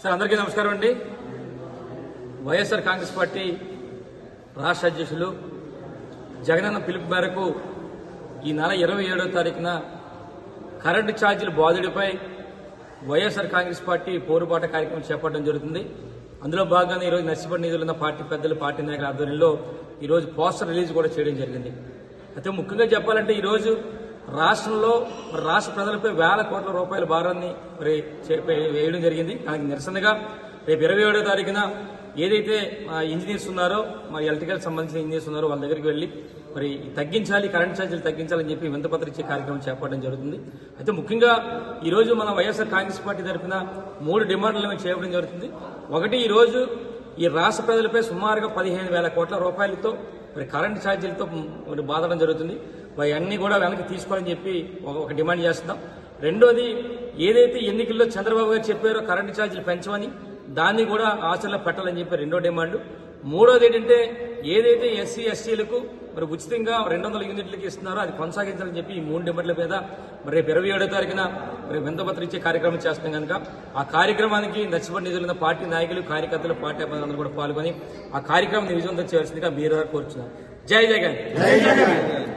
Sir అందరికీ నమస్కారం అండి. వైఎస్ఆర్ కాంగ్రెస్ పార్టీ రాష్ట్ర అధ్యక్షులు జగనన్న పిలుపు మేరకు ఈ నెల ఇరవై ఏడో తారీఖున కరెంటు ఛార్జీల బాధుడిపై వైఎస్ఆర్ కాంగ్రెస్ పార్టీ పోరుబాట కార్యక్రమం చేపట్టడం జరుగుతుంది. అందులో భాగంగా ఈరోజు నర్సిపడి నిధులు ఉన్న పార్టీ పెద్దలు పార్టీ నాయకుల ఆధ్వర్యంలో ఈరోజు పోస్టర్ రిలీజ్ కూడా చేయడం జరిగింది. అయితే ముఖ్యంగా చెప్పాలంటే ఈరోజు రాష్ట్రంలో రాష్ట్ర ప్రజలపై వేల కోట్ల రూపాయల భారాన్ని మరి వేయడం జరిగింది. దానికి నిరసనగా రేపు ఇరవై ఏడో తారీఖున ఏదైతే మా ఇంజనీర్స్ ఉన్నారో మా ఎలక్ట్రికల్ సంబంధించిన ఇంజనీర్స్ ఉన్నారో వాళ్ళ దగ్గరికి వెళ్ళి మరి తగ్గించాలి కరెంట్ ఛార్జీలు తగ్గించాలని చెప్పి వింతపత్ర ఇచ్చే కార్యక్రమం చేపట్టడం జరుగుతుంది. అయితే ముఖ్యంగా ఈరోజు మన వైఎస్ఆర్ కాంగ్రెస్ పార్టీ తరఫున మూడు డిమాండ్లు మేము చేయడం జరుగుతుంది. ఒకటి ఈరోజు ఈ రాష్ట్ర ప్రజలపై సుమారుగా పదిహేను వేల కోట్ల రూపాయలతో మరి కరెంట్ ఛార్జీలతో మరి బాధడం జరుగుతుంది. మరి అన్ని కూడా వెనక్కి తీసుకోవాలని చెప్పి ఒక- ఒక డిమాండ్ చేస్తున్నాం. రెండోది ఏదైతే ఎన్నికల్లో చంద్రబాబు గారు చెప్పారో కరెంటు ఛార్జీలు పెంచమని దాన్ని కూడా ఆచరణలో పెట్టాలని చెప్పి రెండో డిమాండ్. మూడోది ఏంటంటే ఏదైతే ఎస్సీ ఎస్టీలకు మరి ఉచితంగా రెండు వందల యూనిట్లకి ఇస్తున్నారో అది కొనసాగించాలని చెప్పి ఈ మూడు డిమాండ్ల మీద మరి రేపు ఇరవై ఏడో తారీఖున మరి వింతపత్రం ఇచ్చే కార్యక్రమం చేస్తున్నాం కనుక. ఆ కార్యక్రమానికి నచ్చబడి నిధులైన పార్టీ నాయకులు కార్యకర్తలు పార్టీ అభిమానులు కూడా పాల్గొని ఆ కార్యక్రమం విజయవంతం చేయాల్సిందిగా మీరు కోరుచున్నారు జై జగన్. జై జగన్.